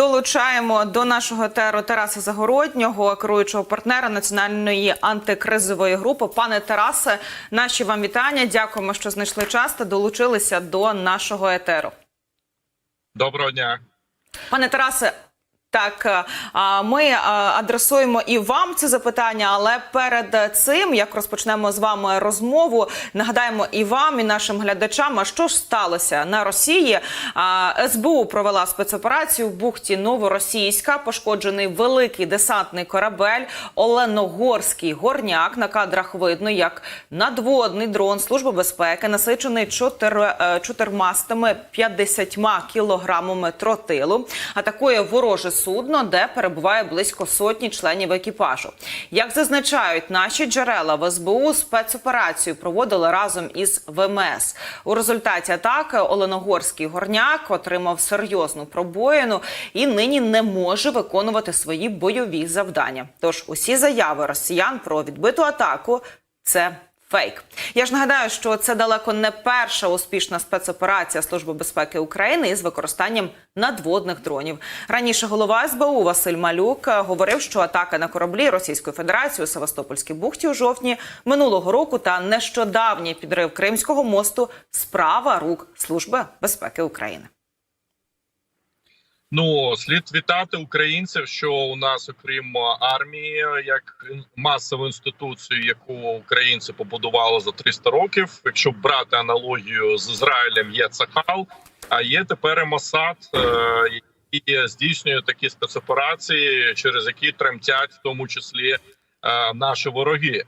долучаємо до нашого теру Тараса Загороднього, керуючого партнера національної антикризової групи. Пане Тарасе, наші вам вітання. Дякуємо, що знайшли час та долучилися до нашого етеру. Доброго дня. Пане Тарасе. Так, е, ми е, адресуємо і вам це запитання, але перед цим, як розпочнемо з вами розмову, нагадаємо і вам, і нашим глядачам, а що ж сталося на Росії. СБУ провела спецоперацію в бухті Новоросійська. Пошкоджений великий десантний корабель Оленогорський горняк. На кадрах видно, як надводний дрон Служби безпеки насичений е, чотирмастими 50 кілограмами тротилу. Атакує вороже судно, де перебуває близько сотні членів екіпажу. Як зазначають наші джерела в СБУ, спецоперацію проводили разом із ВМС. У результаті атаки Оленогорський горняк отримав серйозну пробоїну і нині не може виконувати свої бойові завдання. Тож усі заяви росіян про відбиту атаку це. Фейк. Я ж нагадаю, що це далеко не перша успішна спецоперація Служби безпеки України із використанням надводних дронів. Раніше голова СБУ Василь Малюк е, говорив, що атака на кораблі Російської Федерації у Севастопольській бухті у жовтні минулого року та нещодавній підрив Кримського мосту справа рук Служби безпеки України. Ну слід вітати українців, що у нас, окрім армії, як масову інституцію, яку українці побудували за 300 років. Якщо брати аналогію з Ізраїлем, є Цахал, а є тепер і Масад, е, які здійснює такі спецоперації, через які тремтять, в тому числі е, наші вороги.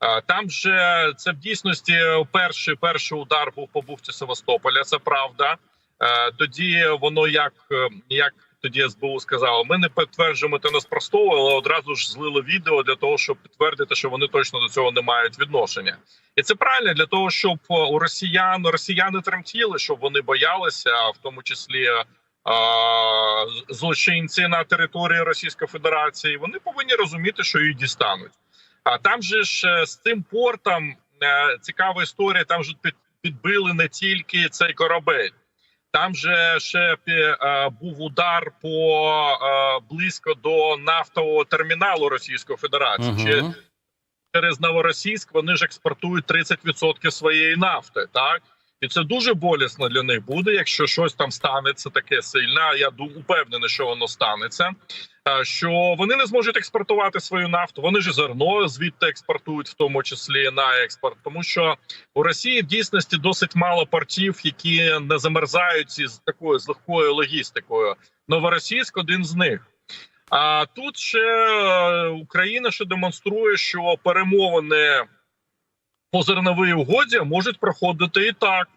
Е, Там же це в дійсності перший перший удар був по бухті Севастополя. Це правда. Е, Тоді воно як е, як тоді СБУ сказало, ми не підтверджуємо та не спростовували, але одразу ж злили відео для того, щоб підтвердити, що вони точно до цього не мають відношення, і це правильно для того, щоб е, у росіян росіяни тремтіли, щоб вони боялися, в тому числі. Злочинці на території Російської Федерації вони повинні розуміти, що її дістануть. А там же ж з цим портом цікава історія. Там же під, підбили не тільки цей корабель. Там же ще е, був удар по е, близько до нафтового терміналу Російської Федерації. Чи через Новоросійськ вони ж експортують 30% своєї нафти, так і це дуже болісно для них буде, якщо щось там станеться таке сильне. Я упевнений, що воно станеться. е, Що вони не зможуть експортувати свою нафту. Вони ж зерно звідти експортують, в тому числі на експорт, тому що у Росії в дійсності досить мало портів, які не замерзають із такою з легкою логістикою. Новоросійськ один з них. А тут ще е, Україна ще демонструє, що перемовини по зерновій угоді можуть проходити і так.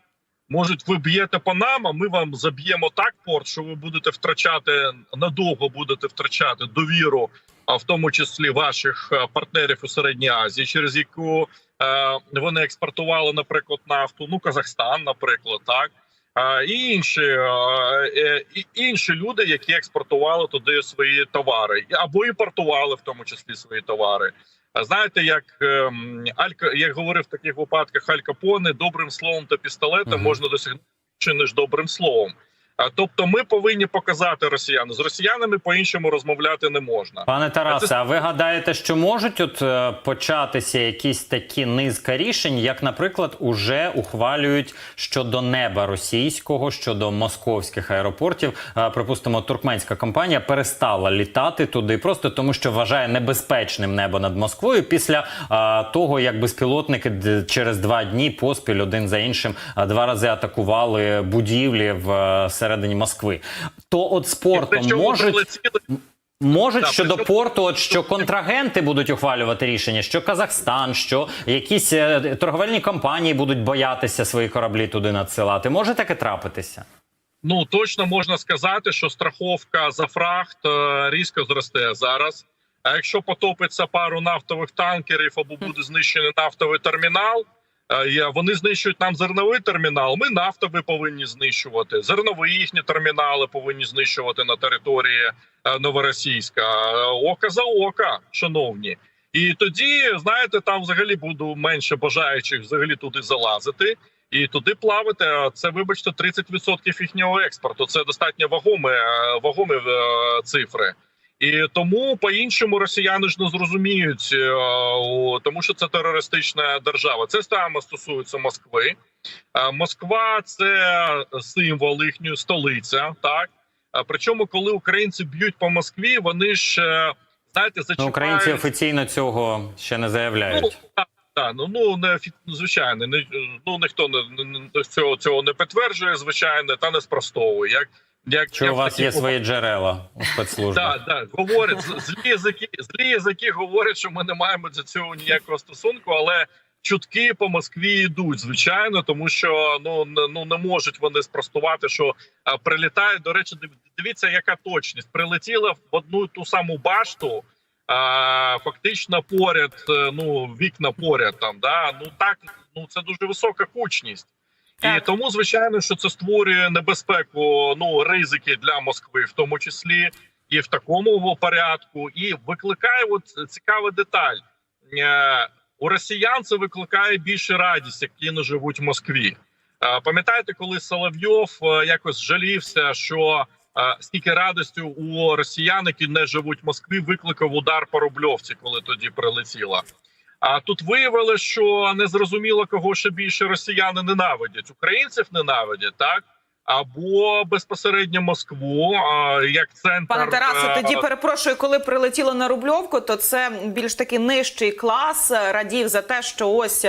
Можуть, ви б'єте по а ми вам заб'ємо так порт, що ви будете втрачати надовго будете втрачати довіру, а в тому числі ваших е, партнерів у Середній Азії, через яку е, вони експортували, наприклад, нафту. Ну Казахстан, наприклад, так е, і інші і інші люди, які експортували туди свої товари, або імпортували в тому числі свої товари. А знаєте, як ем, Алька, як говорив в таких випадках Аль Капоне, добрим словом та пістолетом Мгм. можна досягнути більше, ніж добрим словом. А тобто, ми повинні показати росіянам з росіянами по іншому розмовляти не можна. Пане Тарасе, а ви гадаєте, що можуть от е, початися якісь такі низка рішень, як, наприклад, уже ухвалюють щодо неба російського, щодо московських аеропортів? Е, Припустимо, туркменська компанія перестала літати туди, просто тому що вважає небезпечним небо над Москвою після е, того, як безпілотники через два дні поспіль один за іншим два рази атакували будівлі в е, середині Москви. То от спортом можуть. Можуть Так, щодо порту, от що контрагенти будуть ухвалювати рішення, що Казахстан, що якісь е, торговельні компанії будуть боятися свої кораблі туди надсилати. Може таке трапитися? Ну точно можна сказати, що страховка за фрахт е, різко зросте зараз. А якщо потопиться пару нафтових танкерів або буде знищений нафтовий термінал, вони знищують нам зерновий термінал. Ми нафтовий повинні знищувати. Зернові їхні термінали повинні знищувати на території е, Новоросійська. Е, Око за око, шановні. І тоді, знаєте, там взагалі буде менше бажаючих взагалі туди залазити. і туди плавати. А Це, вибачте, 30% їхнього експорту. Це достатньо вагомі, е, вагомі е, цифри. І тому по-іншому росіяни ж не зрозуміють, е, тому що це терористична держава. Це саме стосується Москви. Е, Москва це символ їхньої столиця. Так причому, коли українці б'ють по Москві, вони ж е, знаєте, Ну, зачіпають... українці офіційно цього ще не заявляють. Ну, так, ну, ну не офі- звичайно, не, ну ніхто не, не- не- цього, цього не підтверджує, звичайно, та не спростовує. Як, як, Чи як у вас такі є свої джерела у спецслужбах? так, так, говорять злі язики, злі язики говорять, що ми не маємо до цього ніякого стосунку, але чутки по Москві йдуть, звичайно, тому що ну не- ну не можуть вони спростувати, що а, прилітають. До речі, див- дивіться, яка точність прилетіла в одну ту саму башту. А, фактично поряд, е, ну вікна поряд там. Да ну так, ну це дуже висока кучність. І тому, звичайно, що це створює небезпеку, ну ризики для Москви, в тому числі і в такому порядку, і викликає от цікава деталь. Е, У росіян це викликає більше радість, які не живуть в Москві. Е, Пам'ятаєте, коли Соловйов е, якось жалівся, що скільки радості у росіян, які не живуть в Москві, викликав удар по Рубльовці, коли тоді прилетіла. А тут виявилося, що не зрозуміло, кого ще більше росіяни ненавидять. Українців ненавидять, так? Або безпосередньо Москву, як центр. Пане Тарасе, е, тоді перепрошую, коли прилетіло на Рубльовку, то це більш таки нижчий клас е, радів за те, що ось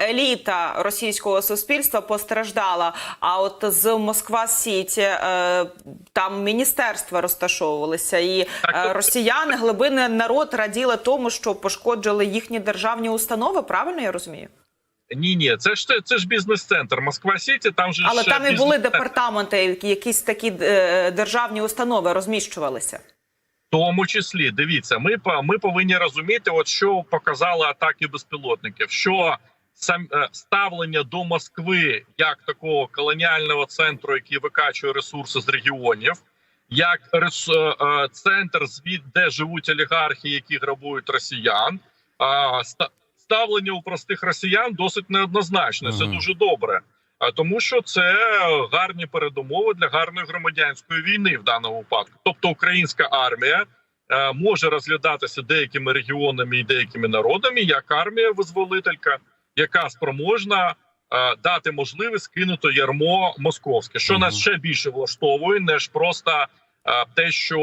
еліта російського суспільства постраждала. А от з Москва Сіті е, там міністерства розташовувалися, і Так, е, росіяни, глибинний народ раділи тому, що пошкоджили їхні державні установи. Правильно я розумію? Ні, ні, це ж це ж бізнес-центр. Москва Сіті. Там же Але ж там і були департаменти, якісь такі е, державні установи розміщувалися. В тому числі дивіться, ми ми повинні розуміти, от що показали атаки безпілотників. Що сам е, ставлення до Москви як такого колоніального центру, який викачує ресурси з регіонів, як рес, е, центр, звід, де живуть олігархи, які грабують росіян. Ставлення у простих росіян досить неоднозначне. Це дуже добре. А тому, що це гарні передумови для гарної громадянської війни в даному випадку. Тобто, українська армія е, може розглядатися деякими регіонами і деякими народами як армія визволителька, яка спроможна е, дати можливість кинути ярмо московське, що нас ще більше влаштовує, ніж просто е, те, що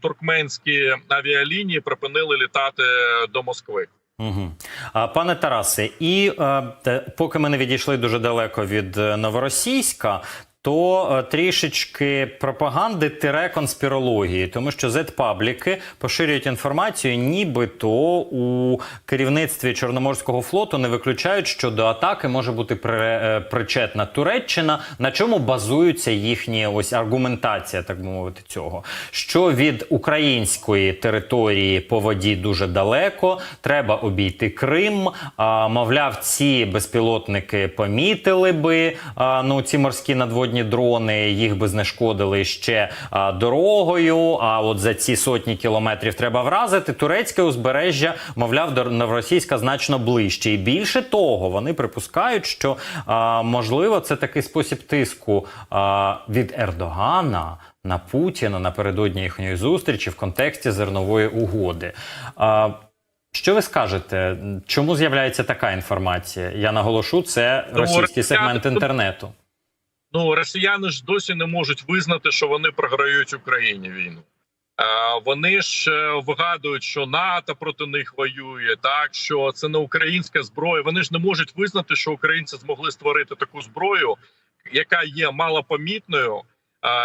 туркменські авіалінії припинили літати до Москви. Угу. А, пане Тарасе, і е, поки ми не відійшли дуже далеко від е, новоросійська. То е, трішечки пропаганди тире конспірології, тому що Z-пабліки поширюють інформацію, нібито у керівництві Чорноморського флоту не виключають, що до атаки може бути при, е, причетна Туреччина, на чому базуються їхні ось аргументація, так би мовити, цього. Що від української території по воді дуже далеко, треба обійти Крим. А, мовляв, ці безпілотники помітили би а, ну ці морські надводні дрони, їх би знешкодили ще а, дорогою. А от за ці сотні кілометрів треба вразити. Турецьке узбережжя, мовляв, до новоросійська значно ближче. І більше того, вони припускають, що а, можливо це такий спосіб тиску а, від Ердогана. На Путіна напередодні їхньої зустрічі в контексті зернової угоди. А, що ви скажете? Чому з'являється така інформація? Я наголошу, це російський сегмент інтернету. Ну росіяни ж досі не можуть визнати, що вони програють Україні війну. Вони ж е, вигадують, що НАТО проти них воює, так що це не українська зброя. Вони ж не можуть визнати, що українці змогли створити таку зброю, яка є малопомітною,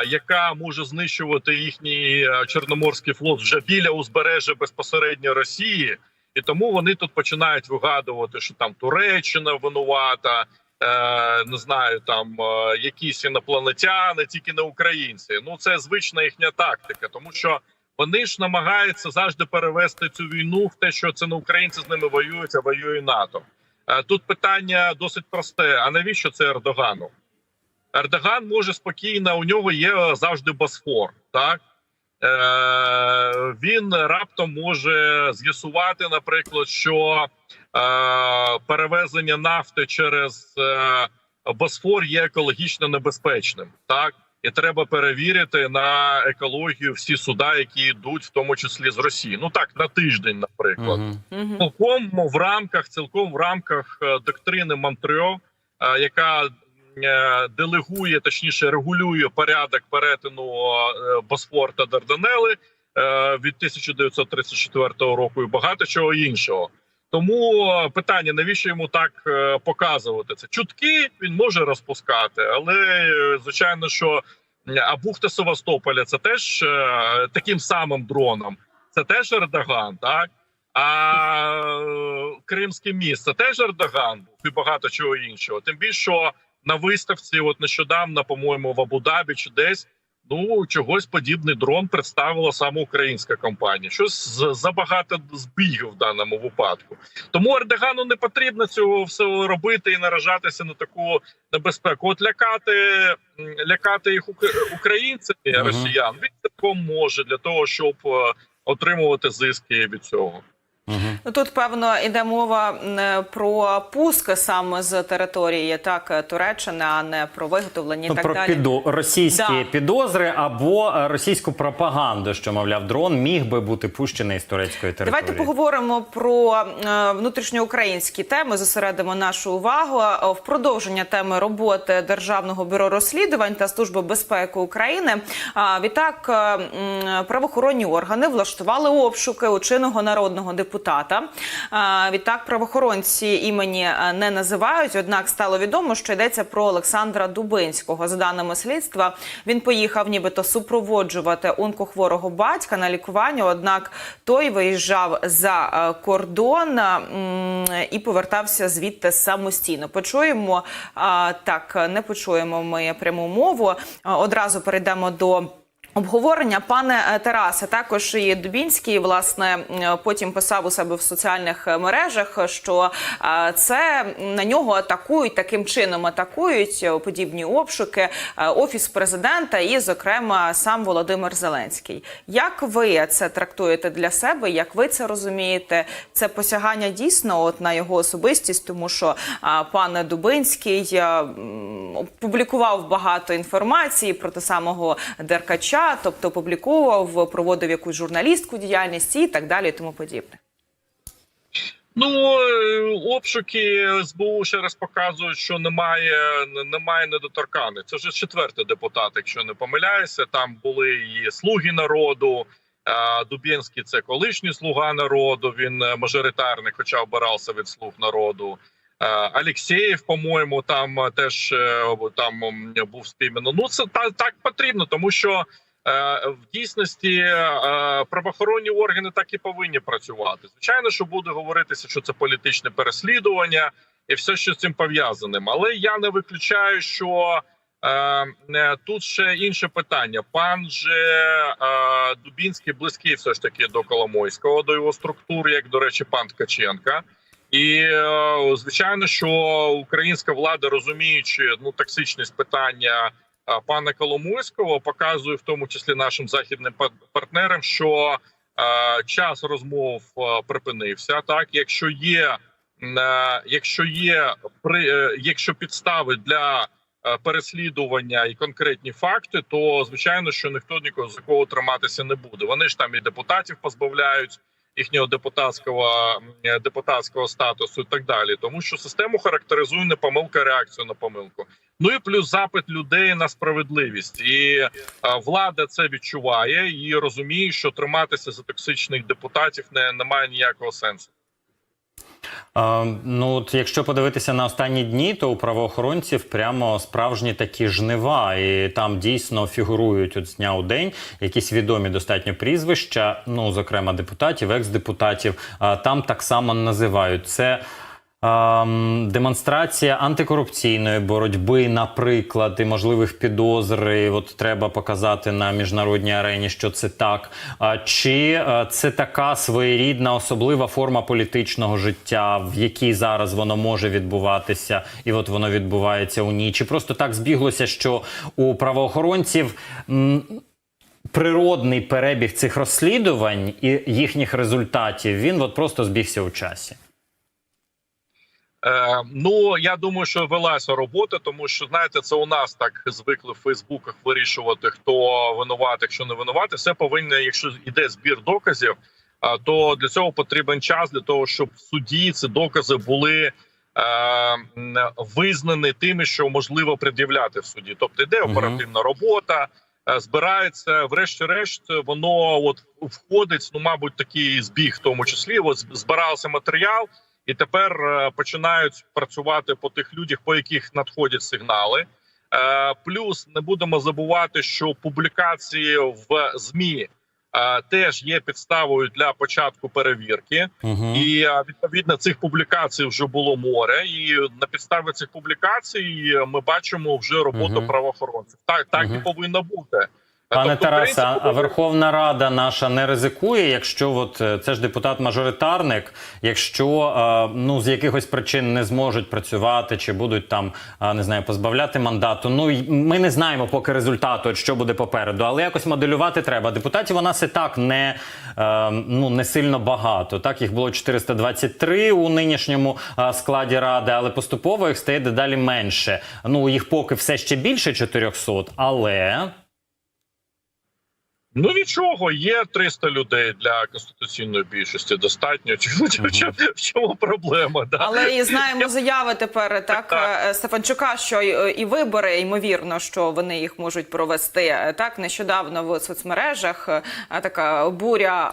яка може знищувати їхній е, чорноморський флот вже біля узбережжя безпосередньо Росії, і тому вони тут починають вигадувати, що там Туреччина винувата. Е, не знаю, там е, якісь інопланетяни, тільки не українці. Ну це звична їхня тактика, тому що вони ж намагаються завжди перевести цю війну в те, що це не українці з ними воюють, а воює НАТО. Е, тут питання досить просте: а навіщо це Ердогану? Ердоган може спокійно, у нього є завжди Босфор, так він раптом може з'ясувати, наприклад, що е, перевезення нафти через е, Босфор є екологічно небезпечним, так і треба перевірити на екологію всі суда, які йдуть, в тому числі з Росії. Ну так на тиждень, наприклад. Цілком в рамках, цілком в рамках е, доктрини Монтрьо, е, яка е, делегує, точніше регулює порядок перетину е, Босфор та Дарданели е, від 1934 року і багато чого іншого. Тому е, питання, навіщо йому так е, показувати це? Чутки він може розпускати, але е, звичайно, що е, а бухта Севастополя це теж е, таким самим дроном. Це теж Ердоган, так а е, Кримське місце теж Ердоган був і багато чого іншого. Тим більше що на виставці, от нещодавно, по-моєму, в Абу-Дабі чи десь ну чогось подібний дрон представила саме українська компанія. Щось забагато збігів в даному випадку. Тому Ердогану не потрібно цього всього робити і наражатися на таку небезпеку. От лякати, лякати їх ук- українцями, росіян, він цілком може для того, щоб е, отримувати зиски від цього. Ну, Тут певно йде мова про пуск саме з території так Туреччини, а не про виготовлення і Ну, так про далі. підо... російські Да. підозри або е, російську пропаганду, що мовляв, дрон міг би бути пущений з турецької території. Давайте поговоримо про е, внутрішньоукраїнські теми. Зосередимо нашу увагу Е, в продовження теми роботи Державного бюро розслідувань та служби безпеки України. Відтак, правоохоронні органи влаштували обшуки у чинного народного депутата. А, Відтак, правоохоронці імені е, не називають. Однак стало відомо, що йдеться про Олександра Дубинського. За даними слідства, він поїхав, нібито супроводжувати онкохворого батька на лікування. Однак той виїжджав за е, кордон і повертався звідти самостійно. Почуємо так, не почуємо ми пряму мову. Одразу перейдемо до. Обговорення пане е, Тарасе, також і Дубінський власне потім писав у себе в соціальних е, мережах, що е, це на нього атакують таким чином, атакують подібні обшуки офіс президента і, зокрема, сам Володимир Зеленський. Як ви це трактуєте для себе? Як ви це розумієте? Це посягання дійсно от на його особистість, тому що пан Дубинський публікував багато інформації про те самого Деркача, тобто публікував, проводив якусь журналістську діяльність і так далі, і тому подібне. Ну е, обшуки СБУ ще раз показують, що немає немає недоторканих. Це вже четвертий депутат, якщо не помиляюся. Там були і слуги народу. е, Дубінський це колишній слуга народу. Він е, мажоритарний, хоча обирався від слуг народу. Алєксєєв, по-моєму, там теж там був спіймано. Ну це та так потрібно, тому що в дійсності е, правоохоронні органи так і повинні працювати. Звичайно, що буде говоритися, що це політичне переслідування і все, що з цим пов'язаним. Але я не виключаю, що е, е, тут ще інше питання. Пан же е, Дубінський близький, все ж таки до Коломойського, до його структур, як до речі, пан Ткаченка. І е, звичайно, що українська влада, розуміючи ну токсичність питання пана Коломойського показує в тому числі нашим західним пар- партнерам, що час розмов припинився. Так, якщо є, е, якщо є е, якщо підстави для е, переслідування і конкретні факти, то звичайно, що ніхто нікого за кого триматися не буде. Вони ж там і депутатів позбавляють їхнього депутатського депутатського статусу і так далі, тому що систему характеризує не помилка, а реакцію на помилку. Ну і плюс запит людей на справедливість, і е, влада це відчуває і розуміє, що триматися за токсичних депутатів не, немає ніякого сенсу. Ну, от якщо подивитися на останні дні, то у правоохоронців прямо справжні такі жнива, і там дійсно фігурують от з дня у день якісь відомі достатньо прізвища, ну зокрема депутатів, екс-депутатів. Там так само називають це. Ем, Демонстрація антикорупційної боротьби, наприклад, і можливих підозр. і От треба показати на міжнародній арені, що це так. Чи е, це така своєрідна особлива форма політичного життя, в якій зараз воно може відбуватися, і от воно відбувається у ній? Чи просто так збіглося, що у правоохоронців. природний перебіг цих розслідувань і їхніх результатів він от просто збігся у часі. Е, ну я думаю, що велася робота, тому що знаєте, це у нас так звикли в Фейсбуках вирішувати, хто винуватий, хто не винуватий. Все повинно, якщо йде збір доказів, а, то для цього потрібен час для того, щоб в суді ці докази були е, визнані тими, що можливо пред'являти в суді. Тобто йде оперативна робота. е, Збирається, врешті-решт, воно от входить. Ну, мабуть, такий збіг, в тому числі. От збирався матеріал, і тепер е, починають працювати по тих людях, по яких надходять сигнали. Е, Плюс не будемо забувати, що публікації в змі е, теж є підставою для початку перевірки, Угу. і відповідно цих публікацій вже було море. І на підставі цих публікацій ми бачимо вже роботу Мгм. правоохоронців. Так, так Мгм. і повинно бути. Пане тобто, Тарасе, а- а Верховна Рада наша не ризикує, якщо от е, це ж депутат-мажоритарник, якщо е, ну з якихось причин не зможуть працювати чи будуть там е, не знаю, позбавляти мандату. Ну ми не знаємо поки результату, що буде попереду, але якось моделювати треба. Депутатів у нас і так не ну не сильно багато. Так їх було 423 у нинішньому складі ради, але поступово їх стає дедалі менше. Ну їх поки все ще більше 400, але. Ну нічого, є 300 людей для конституційної більшості. Достатньо. Чому Мгм. в чому проблема? Да? Але і знаємо заяви тепер так Так. е, Стефанчука, що і, і вибори ймовірно, що вони їх можуть провести. Е, Так нещодавно в соцмережах е, така буря.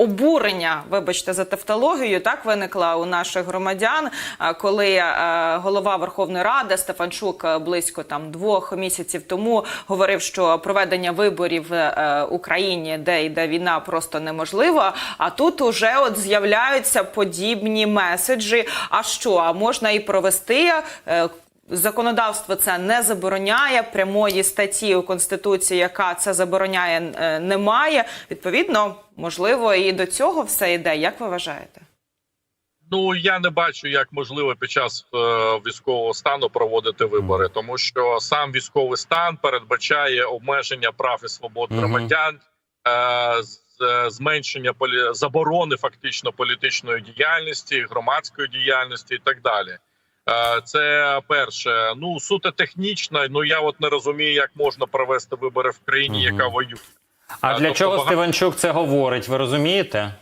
Обурення, вибачте, за тавтологію, так виникла у наших громадян, е, коли е, голова Верховної Ради Стефанчук е, близько там двох місяців тому говорив, що проведення виборів в Україні, де йде війна, просто неможливо. А тут уже от з'являються подібні меседжі. А що? А можна і провести. Законодавство це не забороняє прямої статті у конституції, яка це забороняє, е, немає. Відповідно, можливо, і до цього все йде. Як ви вважаєте? Ну я не бачу, як можливо під час е, військового стану проводити вибори, тому що сам військовий стан передбачає обмеження прав і свобод громадян, е, е, зменшення полі... заборони фактично політичної діяльності, громадської діяльності і так далі. Е, Це перше. Ну суто технічно. Ну я от не розумію, як можна провести вибори в країні, яка воює. А А, для тобто чого багато- Стеванчук це говорить? Ви розумієте?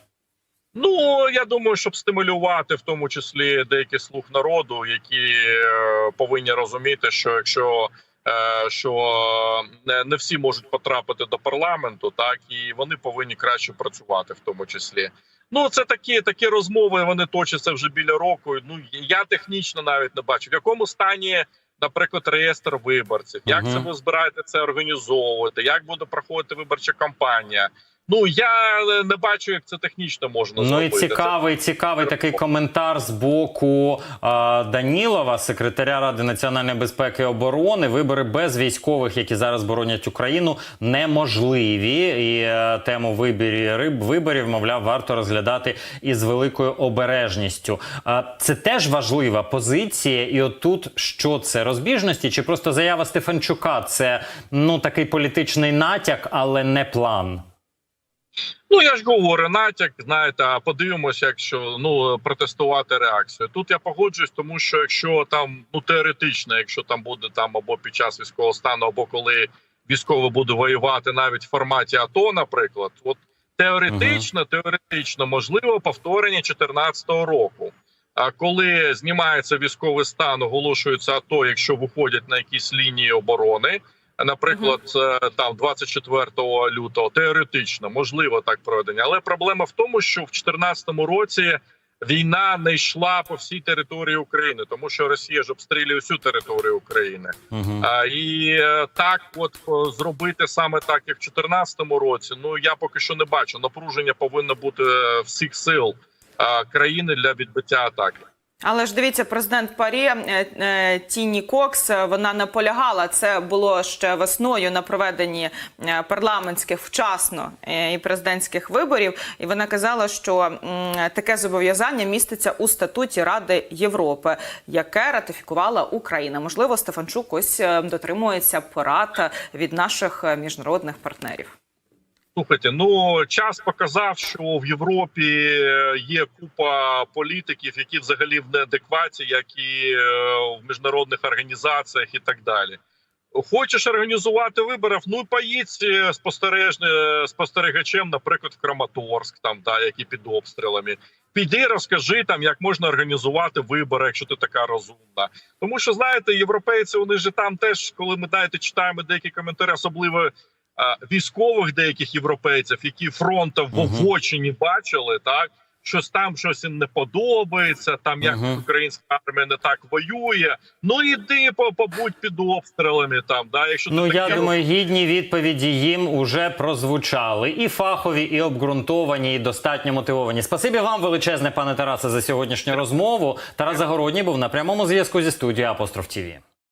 Ну я думаю, щоб стимулювати в тому числі деякий слух народу, які е, повинні розуміти, що якщо е, що не, не всі можуть потрапити до парламенту, так і вони повинні краще працювати, в тому числі. Ну це такі такі розмови. Вони точаться вже біля року. Ну я технічно навіть не бачу, в якому стані. Наприклад, реєстр виборців, як Мгм. це ви збираєте це організовувати, як буде проходити виборча кампанія? Ну я не бачу, як це технічно можна Ну і зробити. Це цікавий, цікавий такий коментар з боку е, Данілова, секретаря Ради національної безпеки і оборони. Вибори без військових, які зараз боронять Україну, неможливі. І е, тему вибірі риб виборів, мовляв, варто розглядати із великою обережністю. Е, це теж важлива позиція. І отут що це розбіжності, чи просто заява Стефанчука? Це ну такий політичний натяк, але не план. Ну я ж говорю, натяк, знаєте, а подивимося, якщо ну протестувати реакцію. Тут я погоджуюсь, тому що якщо там ну теоретично, якщо там буде там або під час військового стану, або коли військовий буде воювати навіть в форматі АТО, наприклад, от теоретично, теоретично можливо повторення 2014 року. А коли знімається військовий стан, оголошується АТО, якщо виходять на якісь лінії оборони. Наприклад, е, там 24 лютого теоретично можливо так проведення, але проблема в тому, що в 2014 році війна не йшла по всій території України, тому що Росія ж обстрілює всю територію України. А, і е, так, от зробити саме так, як в 2014 році. Ну я поки що не бачу. Напруження повинно бути е, всіх сил е, країни для відбиття атаки. Але ж дивіться, президент Парі е, е, Тіні Кокс е, вона наполягала. Це було ще весною на проведенні парламентських вчасно і президентських виборів. І вона казала, що таке зобов'язання міститься у статуті Ради Європи, яке ратифікувала Україна. Можливо, Стефанчук ось дотримується порад від наших міжнародних партнерів. Слухайте, ну час показав, що в Європі е, є купа політиків, які взагалі в неадекваті, як і е, в міжнародних організаціях, і так далі. Хочеш організувати вибори, ну поїдь е, спостерігачем, наприклад, в Краматорськ, там да, які під обстрілами. Піди, розкажи там, як можна організувати вибори, якщо ти така розумна. Тому що знаєте, європейці вони ж там теж, коли ми знаєте, читаємо деякі коментарі, особливо військових деяких європейців, які фронта в Мгм. Овочині бачили, так щось там щось їм не подобається. Там як Мгм. українська армія не так воює. Ну іди по- побудь під обстрілами. Там да, якщо Ну я думаю, гідні відповіді їм уже прозвучали і фахові, і обґрунтовані, і достатньо мотивовані. Спасибі вам величезне, пане Тарасе, за сьогоднішню розмову. Тарас Загородній був на прямому зв'язку зі студією Апостроф ТІВІ.